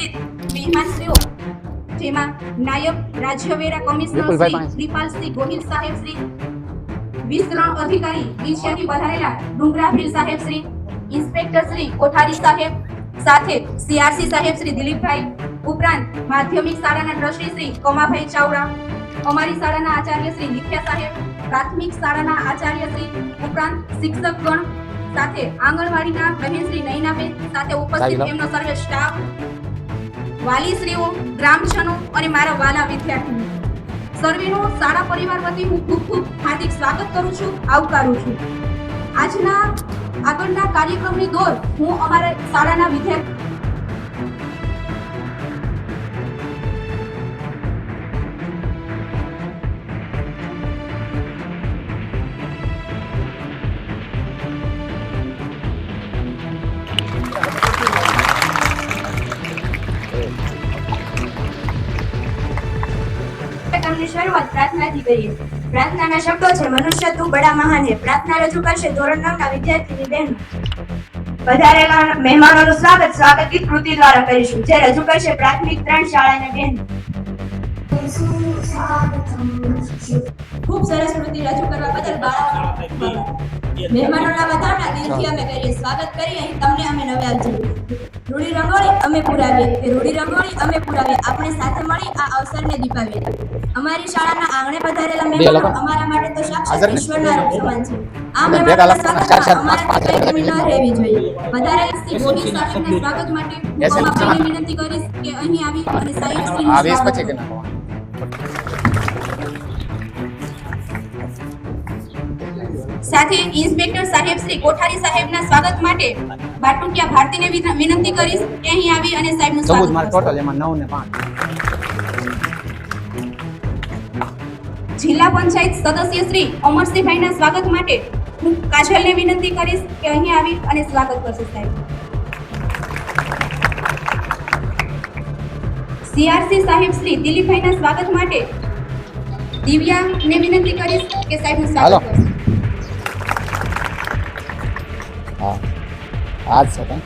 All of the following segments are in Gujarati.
ઉપસ્થિત મહેમાનશ્રીઓ જેમાં નાયબ રાજ્યવેરા કમિશનર શ્રી દીપાલસિંહ ગોહિલ સાહેબ શ્રી વિસ્તરણ અધિકારી વિછિયાથી વધારેલા ડુંગરા ભીલ સાહેબ શ્રી ઇન્સ્પેક્ટર શ્રી કોઠારી સાહેબ સાથે સીઆરસી સાહેબ શ્રી દિલીપભાઈ ઉપરાંત માધ્યમિક શાળાના ટ્રસ્ટી શ્રી કમાભાઈ ચાવડા અમારી શાળાના આચાર્ય શ્રી નિખ્યા સાહેબ પ્રાથમિક શાળાના આચાર્ય શ્રી ઉપરાંત શિક્ષકગણ સાથે આંગણવાડીના બહેન શ્રી નયનાબેન સાથે ઉપસ્થિત એમનો સર્વે સ્ટાફ વાલીશ્રીઓ, ગ્રામજનો અને મારા વાલા વિદ્યાર્થીઓ. સર્વેનું શાળા પરિવાર વતી હું ખૂબ ખૂબ હાર્દિક સ્વાગત કરું છું, આવકારું છું. આજના આગળના કાર્યક્રમની દોર હું અમારા શાળાના વિદ્યાર્થી કાર્યક્રમની શરૂઆત પ્રાર્થનાથી કરીએ પ્રાર્થનાના શબ્દો છે મનુષ્ય તું બડા મહાન હે પ્રાર્થના રજૂ કરશે ધોરણ નવના વિદ્યાર્થીની બહેન. વધારેલા મહેમાનોનું સ્વાગત સ્વાગત ગીત કૃતિ દ્વારા કરીશું જે રજૂ કરશે પ્રાથમિક ત્રણ શાળાના બહેન. ખૂબ સરસ કૃતિ રજૂ કરવા બદલ બાળાઓનો મહેમાનોના બધાના દિલથી અમે કરીએ સ્વાગત કરી. અહીં તમને અમે નવ્યા જોઈએ રૂડી રંગોળી અમે પુરાવીએ. કે રૂડી રંગોળી અમે પુરાવીએ. આપણે સાથે મળી આ અવસરને દીપાવીએ. અમારી શાળાના આંગણે પધારેલા મહેમાનો અમારા માટે તો સાક્ષાત? ઈશ્વરના રૂપ સમાન છે. આ મહેમાનોના સ્વાગતમાં કમી ન રહેવી જોઈએ. વધારેલા શ્રી સાહેબના સ્વાગત માટે હું વિનંતી કરીશ કે અહીં આવી અને સાહેબ શ્રીનું સ્વાગત સાથે ઇન્સ્પેક્ટર સાહેબ શ્રી કોઠારી સાહેબના સ્વાગત માટે બાટુકિયા ભારતીને વિનંતી કરીશ કે અહીં આવી અને સાહેબનું સ્વાગત કરશે. ટોટલ એમાં 9 ને 5 જિલ્લા પંચાયત સદસ્ય શ્રી અમરસિંહભાઈના સ્વાગત માટે હું કાજલને વિનંતી કરીશ કે અહીં આવી અને સ્વાગત કરશે સાહેબ. સીઆરસી સાહેબ શ્રી દિલીપભાઈના સ્વાગત માટે દિવ્યાને વિનંતી કરીશ કે સાહેબનું સ્વાગત કરશે. છે કાં?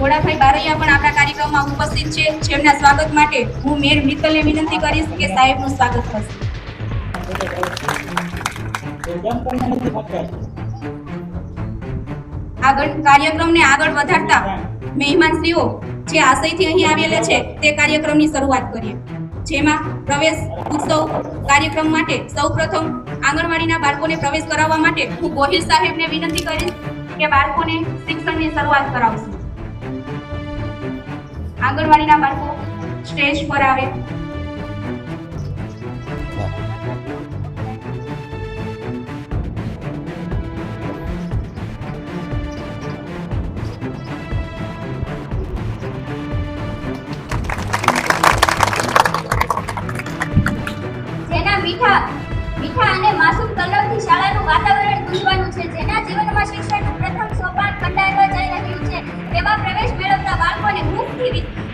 ઘોડાભાઈ બારૈયા પણ આપણા કાર્યક્રમમાં ઉપસ્થિત છે. જેમના સ્વાગત માટે હું મેર મિત્તલને વિનંતી કરીશ કે સાહેબનું સ્વાગત કરશે. આગળ કાર્યક્રમને આગળ વધારતા મહેમાનશ્રીઓ જે આશયથી અહીં આવેલા છે, તે કાર્યક્રમની શરૂઆત કરીએ. જેમાં પ્રવેશ ઉત્સવ કાર્યક્રમ માટે સૌપ્રથમ આંગણવાડીના બાળકોને પ્રવેશ કરાવવા માટે હું ગોહિલ સાહેબને વિનંતી કરીશ કે બાળકોને શિક્ષણની શરૂઆત કરાવશું. આંગણવાડીના બાળકો સ્ટેજ પર આવે. શિક્ષણનું પ્રથમ સોપાન કંડારવા જઈ રહ્યું છે. તેવા પ્રવેશ મેળવતા બાળકોને મુફથી વિ-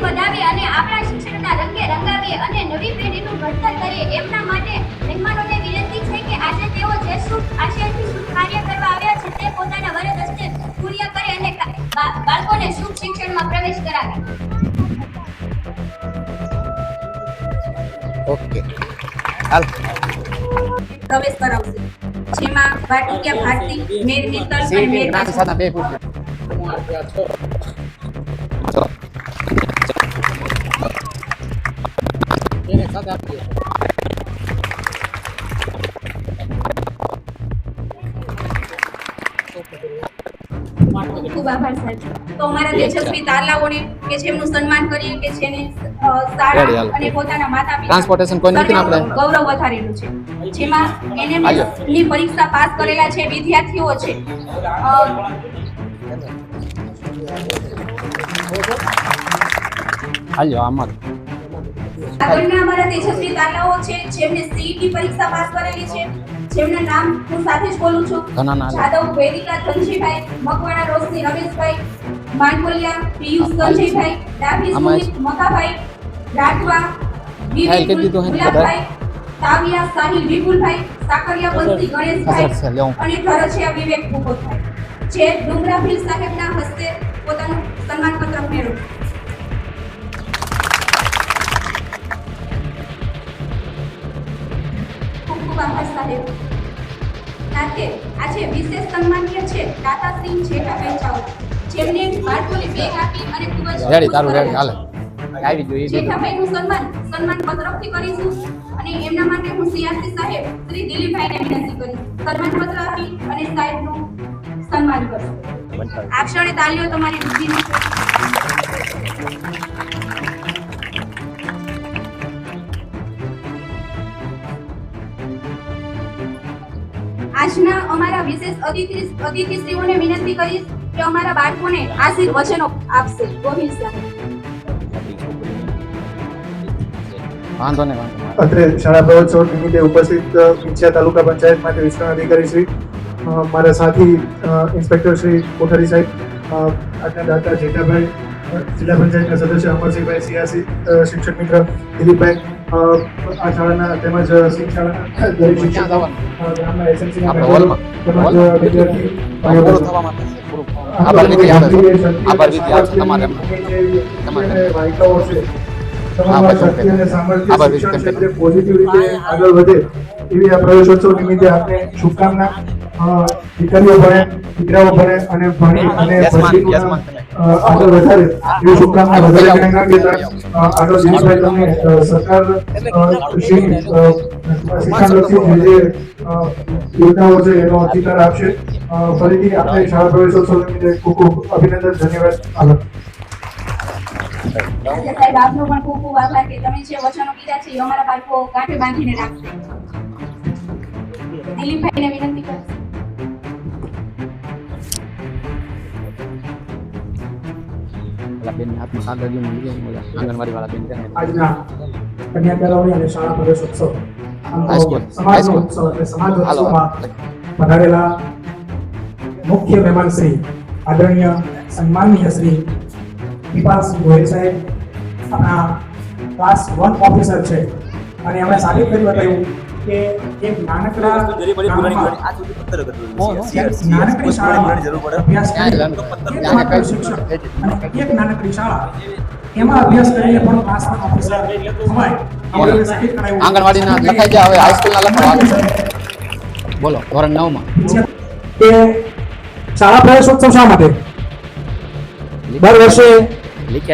વધાવી અને આપણા શિક્ષણના રંગે રંગાવીએ અને નવી પેઢીનું ઘડતર કરીએ. એમના માટે મહેમાનોને વિનંતી છે કે આજે તેઓ જે શુભ આશયથી શુભ કાર્ય કરવા આવ્યા છે તે પોતાના વરદ હસ્તે પૂર્ણ કરે અને બાળકોને શુભ શિક્ષણમાં પ્રવેશ કરાવે. ઓકે. હાલ. પ્રવેશ કરાવશે. જેમાં વાટુકિયા ભારતી મેર મિત્તલ અને મેર નાની કાજલ. સાના બે પૂછ ચલો ખૂબ આભાર સાહેબ. તો અમારા તેજસ્વી તારલાઓને કે જેમનું સન્માન કરીએ કે જેને શાળા અને પોતાના માતા Transportation કોઈ નથી આપણે? ગૌરવ વધારેલું છે. જેમાં એનએમએસની પરીક્ષા પાસ કરેલા છે વિદ્યાર્થીઓ છે. હાલો આમાં. આગળના અમારા તેજસ્વી તાલાઓ છે જેમને સીઈટી પરીક્ષા પાસ કરેલી છે. જેમના નામ હું સાથે જ બોલું છું. જાદવ વેદિકા ધનજીભાઈ મકવાણા રોશની રમેશભાઈ માંડવલિયા પિયુષ સંજયભાઈ ડાભી સુમિત મકાભાઈ રાઠવા બધા? ગુલાબભાઈ તાવિયા સાહિલ વિપુલભાઈ સાકરિયા બંસી. ગણેશભાઈ અને ધરછિયા વિવેક ભૂપતભાઈ. જે ડુંગરા ભીલ સાહેબના હસ્તે પોતાનું સન્માનપત્ર મેળવ્યું. સાહેબ. સાથે આજે વિશેષ સન્માનીય છે દાતાશ્રી જેઠાભાઈ ચાવડા. જેમને બાળકોને બેગ આપી અને ખૂબ જ રેડી તારું રેડી હાલે. આવી જોઈએ જે જેઠાભાઈનું સન્માન સન્માન પત્રકથી કરીશું અને એમના માટે હું સીઆરસી સાહેબ શ્રી દિલીપભાઈને વિનંતી કરીશ સન્માન પત્ર આપી અને સાહેબનું સન્માન કરશું. આ ક્ષણે તાલીઓ તમારી બુદ્ધિની આજના અમારા વિશેષ અતિથિ અતિથિશ્રીઓને વિનંતી કરીશ કે અમારા બાળકોને આશીર્વચનો આપશે. ગોહિલ સાહેબ. વાંધો નહીં વાંધો. અત્રે શાળા પ્રવોત્સવ નિમિત્તે ઉપસ્થિત વિંછિયા તાલુકા પંચાયતમાંથી વિસ્તરણ અધિકારી શ્રી મારા સાથી ઇન્સ્પેક્ટર શ્રી કોઠારી સાહેબ આજના દાતા જેઠાભાઈ જિલ્લા પંચાયતના સદસ્ય અમરસિંહભાઈ સિયાસી શિક્ષક મિત્ર દિલીપભાઈ આ શાળાના તેમજ શાળાના દરેક શિક્ષકો ગામના SLC ના આપણે મેમ્બરો, હોલમાં. તેમજ વિદ્યાર્થી છે, આભાર તમારે. તમારે. આભાર વિધિ શિક્ષણ કરી ક્ષેત્રે પોઝિટિવ રીતે આગળ વધે એવી આ પ્રવેશોત્સવ નિમિત્તે આપને શુભકામના દીકરીઓ ભણે દીકરાઓ ભણે અને ભણી અને યસમાન, ભરતીનું યસમાન. અ, આગળ વધારે એવી શુભકામના વધારે જણાવી આપીએ તો, અ, આગળ દિનેશભાઈ તમને સરકાર અ, શ્રી અ, શિક્ષણલક્ષી જે જે યોજનાઓ છે એનો અધિકાર આપશે. ફરીથી આપણે શાળા પ્રવેશોત્સવ નિમિત્તે ખૂબ ખૂબ અભિનંદન ધન્યવાદ. આભાર. સાહેબ આપનો પણ ખૂબ ખૂબ આભાર કે તમે જે વચનો કીધા છે એ અમારા બાળકો કાંઠે બાંધીને રાખશે દિલીપભાઈને વિનંતી આંગણવાડી વાળા બેન આજના કન્યા કેળવણી અને શાળા પ્રવેશોત્સવ સમાજનો ઉત્સવ એટલે સમાજ હાલો, ઉત્સવમાં હાલો. પધારેલા મુખ્ય મહેમાન શ્રી આદરણીય સન્માનનીય શ્રી વિપાલસિંહ ગોહિલ સાહેબ આપણા ક્લાસ વન ઓફિસર છે. અને એમણે સાબિત કરી બતાવ્યું કે એક નાનકડા નાનકડી શાળા. શિક્ષક. અને એક નાનકડી શાળા. એમાં અભ્યાસ કરીને પણ ક્લાસ ઓફિસર થવાય. આંગણવાડીના લખાઈ ગયા હવે હાઈસ્કૂલના લખો બોલો ધોરણ નવમાં. કે શાળા પ્રવેશોત્સવ શા માટે? દર વર્ષે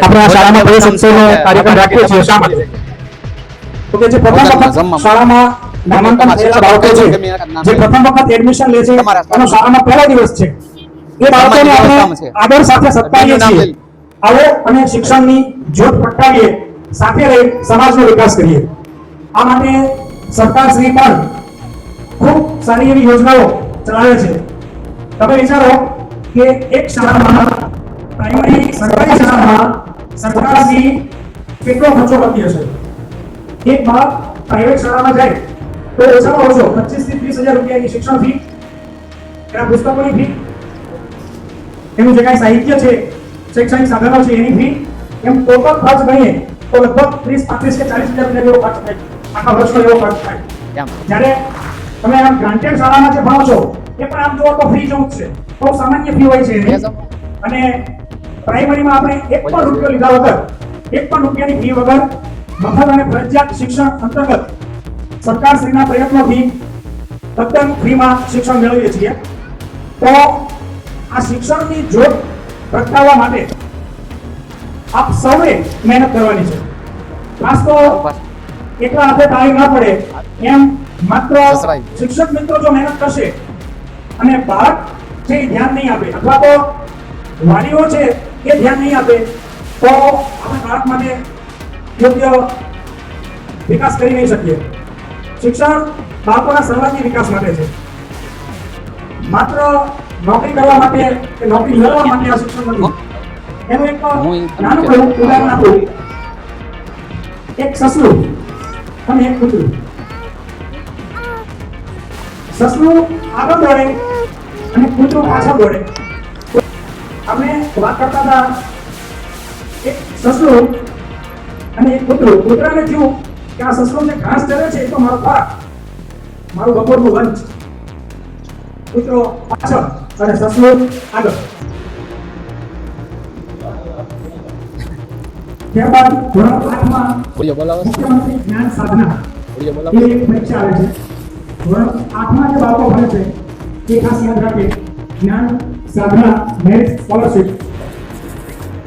આપણે આ શાળામાં પ્રવેશોત્સવનો કાર્યક્રમ રાખીએ છીએ. શા માટે તો કે જે પ્રથમ વખત શાળામાં નામાંકન થયેલા બાળકો છે જે પ્રથમ વખત એડમિશન લે છે એનો શાળામાં પહેલા દિવસ છે. એ બાળકોને આપણે આદર સાથે સત્કારીએ છીએ. આવો અને શિક્ષણની જ્યોત પ્રગટાવીએ સાથે રહી સમાજનો વિકાસ કરીએ. આ માટે સરકાર શ્રી પણ ખૂબ સારી એવી યોજનાઓ ચલાવે છે. તમે વિચારો કે એક શાળામાં પ્રાઇમરી સરકારી શાળામાં સરકારશ્રી કેટલો ખર્ચો કરતી હશે એક બાળક પ્રાઇવેટ શાળામાં જાય તો ઓછામાં ઓછો પચીસથી ત્રીસ હજાર રૂપિયાની શિક્ષણ ફી એના પુસ્તકોની ફી એનું જે કાંઈ સાહિત્ય છે શૈક્ષણિક સાધનો છે એની ફી એમ ટોટલ ખર્ચ ગણીએ તો લગભગ ત્રીસ પાંત્રીસ કે ચાલીસ હજાર રૂપિયા જેવો ખર્ચ થાય આખા વર્ષનો એવો ખર્ચ થાય જ્યારે તમે આમ ગ્રાન્ટેડ શાળામાં જે ભણો છો એ પણ આમ જોવો તો ફ્રી જેવું જ છે. બહુ સામાન્ય ફી હોય છે અને પ્રાઇમરીમાં આપણે એક પણ રૂપિયો લીધા વગર એક પણ રૂપિયાની ફી વગર મફત અને ફરજિયાત શિક્ષણ અંતર્ગત સરકારશ્રીના પ્રયત્નોથી તદ્દન ફ્રીમાં શિક્ષણ મેળવીએ છીએ. તો આ શિક્ષણની જ્યોત પ્રગટાવવા માટે આપ સૌએ મહેનત કરવાની છે. ખાસ તો એટલા હાથે તાળી ના પડે એમ માત્ર શિક્ષક મિત્રો જો મહેનત કરશે અને બાળક જે ધ્યાન નહીં આપે અથવા તો વાલીઓ છે એ ધ્યાન નહીં આપે તો આપણે બાળક માટે યોગ્ય વિકાસ કરી નહીં શકીએ. શિક્ષણ બાળકોના સર્વાંગી વિકાસ માટે છે. માત્ર નોકરી કરવા માટે કે નોકરી મેળવવા માટે આ શિક્ષણ નથી. એનું એક નાનું. ઉદાહરણ આપું. એક સસલું. અને એક કૂતરું સસલું આગળ દોડે અને કૂતરું પાછળ દોડે. આપણે વાત કરતા હતા એક સસલું અને એક કૂતરું કૂતરાને થયું કે આ સસલું જે ઘાસ ચરે છે એ તો મારો ખોરાક મારું બપોરનું લંચ કૂતરો પાછળ. અને સસલું આગળ. ત્યારબાદ ધોરણ આઠમાં મુખ્યમંત્રી જ્ઞાન સાધના. એ પરીક્ષા આવે છે. ધોરણ આઠમાં જે બાળકો ભણે છે એ ખાસ યાદ રાખે. જ્ઞાન સાધના મેરિટ સ્કોલરશિપ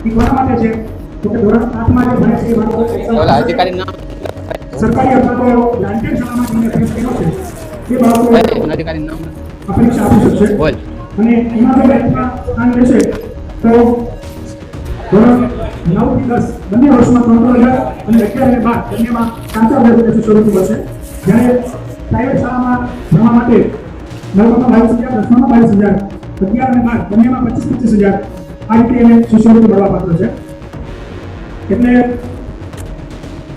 એ કોના માટે છે? તો કે ધોરણ આઠમાં જે ભણે છે એ બાળકો અધિકારી નામ સરકારી અથવા તો ગ્રાન્ટેડ શાળામાં જેને અભ્યાસ કર્યો છે એ બાળકો અધિકારી નામ અપેક્ષા આપી શકશે. બોલ. અને એમાં જો મેથમાં સ્થાન લેશે તો ધોરણ નવથી દસ બંને વર્ષમાં ત્રણ હજાર અને અગિયાર અને બાર બંનેમાં પાંચ અભ્યાસ શરૂ થશે જ્યારે પ્રાઇવેટ શાળામાં ભણવા માટે નવમાં બાવીસ હજાર દસમાં બાવીસ હજાર, અગિયાર અને બાર, બંનેમાં પચીસ પચીસ હજાર. આ રીતે એને શિષ્યવૃત્તિ મળવા પાત્ર છે. એટલે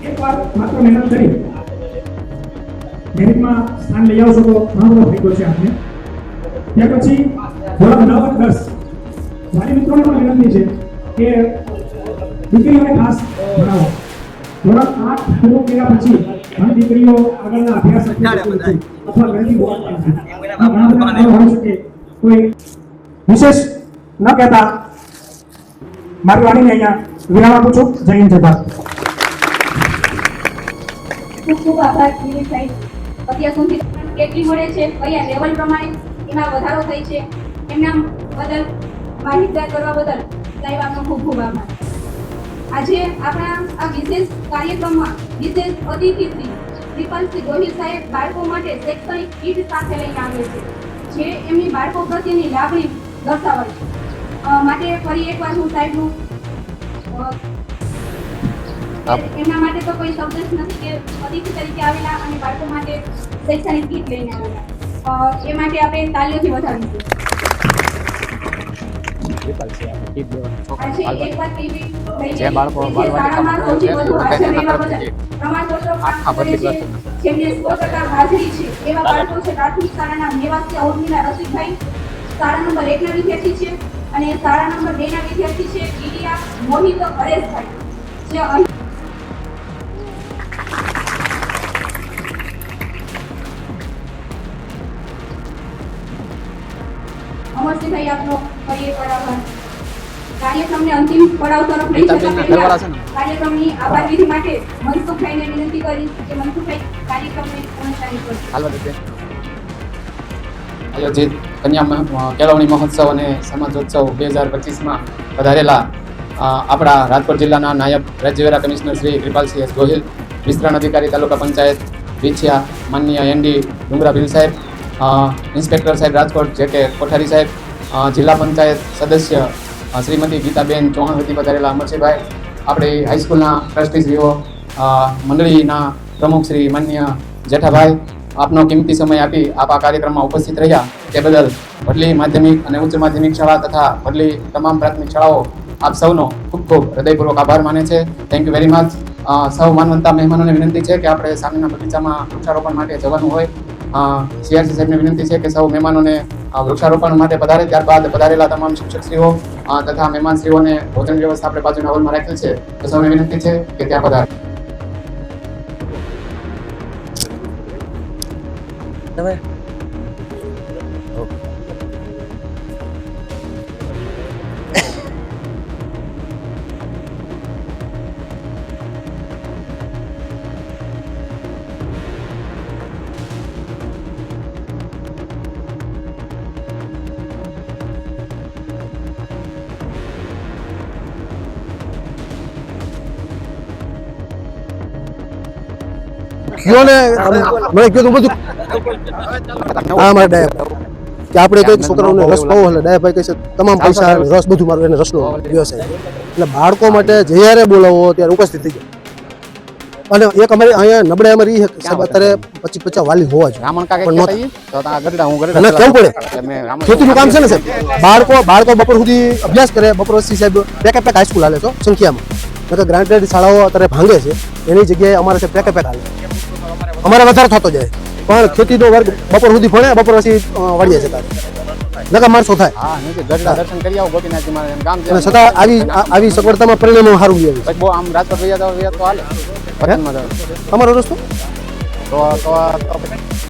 એકવાર માત્ર મહેનત કરી મેરિટમાં સ્થાન લઈ આવશો તો ઘણો બધો ફાયદો છે આપને. ત્યાર પછી ધોરણ નવ દસ. મારી મિત્રોને પણ વિનંતી છે કે દીકરીઓને ખાસ ભણાવો. ધોરણ આઠ પૂરું કર્યા પછી ઘણી દીકરીઓ આગળના અભ્યાસ અથવા હોઈ શકે. કોઈ વિશેષ ન કહેતા. મારી વાણીને અહીંયા વિરામ આપું છું. જય હિન્દ જય ભારત. ખૂબ ખૂબ આભાર અત્યાર સુધી કેટલી મળે છે? કયા લેવલ પ્રમાણે એમાં વધારો થાય છે. એમના બદલ માહિતગાર કરવા બદલ સાહેબ આપનો ખૂબ ખૂબ આભાર. આજે આપણા આ વિશેષ કાર્યક્રમમાં વિશેષ અતિથિ શ્રી શ્રીપાલ શ્રી ગોહિલ સાહેબ બાળકો માટે શૈક્ષણિક કીટ સાથે લઈને આવે છે જે એમની બાળકો પ્રત્યેની લાગણી દર્શાવે છે. માટે ફરી એકવાર હું સાહેબનું એના એમના માટે તો કોઈ શબ્દ જ નથી કે અતિથિ તરીકે આવેલા અને બાળકો માટે શૈક્ષણિક કીટ લઈને આવેલા. એ માટે આપણે તાલીઓથી વધાવીશું છે દેવાનું છોકરા થઈ જે બાળકો છે, તેના આખા છે અને શાળા નંબર બે ના વિદ્યાર્થી છે મોહિત જે અહીં અમરસિંહભાઈ આપનો ફરી એકવાર આભાર કાર્યક્રમને અંતિમ પડાવ તરફ લઈ જતા? કાર્યક્રમની આભાર વિધિ માટે મનસુખભાઈને વિનંતી કરી કે મનસુખભાઈ કાર્યક્રમને પૂર્ણચારી કરશે આયોજિત કન્યા કેળવણી મહોત્સવ અને સમાજોત્સવ બે હજાર પચીસમાં વધારેલા આપણા રાજકોટ જિલ્લાના નાયબ રાજ્યવેરા કમિશનર શ્રી કૃપાલસિંહ એસ ગોહિલ વિસ્તરણ અધિકારી તાલુકા પંચાયત વિછિયા માનનીય એનડી ડુંગરા ભીલ સાહેબ ઇન્સ્પેક્ટર સાહેબ રાજકોટ જે કે કોઠારી સાહેબ જિલ્લા પંચાયત સદસ્ય શ્રીમતી ગીતાબેન ચૌહાણ વતી પધારેલા અમરસિંહભાઈ, આપણી હાઈસ્કૂલના ટ્રસ્ટીશ્રીઓ મંડળીના પ્રમુખ શ્રી માન્ય જેઠાભાઈ, આપનો કિંમતી સમય આપી આપ આ કાર્યક્રમમાં ઉપસ્થિત રહ્યા તે બદલ વડલી માધ્યમિક અને ઉચ્ચ માધ્યમિક શાળા તથા વડલી તમામ પ્રાથમિક શાળાઓ આપ સૌનો ખૂબ ખૂબ હૃદયપૂર્વક આભાર માને છે. થેન્ક યુ વેરી મચ સૌ માનવંતા મહેમાનોને વિનંતી છે કે આપણે સામેના બગીચામાં વૃક્ષારોપણ માટે જવાનું હોય સીઆરસી સાહેબને વિનંતી છે કે સૌ મહેમાનોને વૃક્ષારોપણ માટે પધારે. ત્યારબાદ પધારેલા તમામ શિક્ષકશ્રીઓ તથા મહેમાનશ્રીઓને ભોજન વ્યવસ્થા આપણે બાજુના હોલમાં રાખેલ છે. તો સૌને વિનંતી છે કે ત્યાં પધારે. કયો ને મને કયો તું બધું હા મારે ડાયા કે આપણે કંઈક છોકરાઓને રસ પાવો એટલે ડાયા ભાઈ કહે છે તમામ પૈસા રસ બધું મારું એને રસનો વ્યવસાય એટલે બાળકો માટે જ્યારે બોલાવો ત્યારે ઉપસ્થિત થઈ જાય. અને એક અમારી અહીંયા નબળે અમારે એ સાહેબ અત્યારે પચીસ પચાસ વાલી હોવા જોઈએ? તો અને કેવું પડે? ખેતીનું કામ છે ને સાહેબ? બાળકો બાળકો બપોર સુધી અભ્યાસ કરે. બપોર પછી સાહેબ બે પેક હાઈસ્કૂલ હાલે છો સંખ્યામાં. નકર ગ્રાન્ટેડ શાળાઓ અત્યારે ભાંગે છે. એની જગ્યાએ અમારે છે પેકે પેક હાલે અમારે વધારે થતો જાય. પણ ખેતીનો વર્ગ બપોર સુધી ભણે બપોર પછી અ, વાડીએ જતા નકા માણસો થાય. દર્શન કરી આવો ગોપીનાથજી મહારાજ એમ છે છતાં આવી આવી સગવડતામાં પરિણામો સારું આવ્યું બહુ આમ રાજકોટ વયા તો હાલે. અમારો રસ્તો? તો તો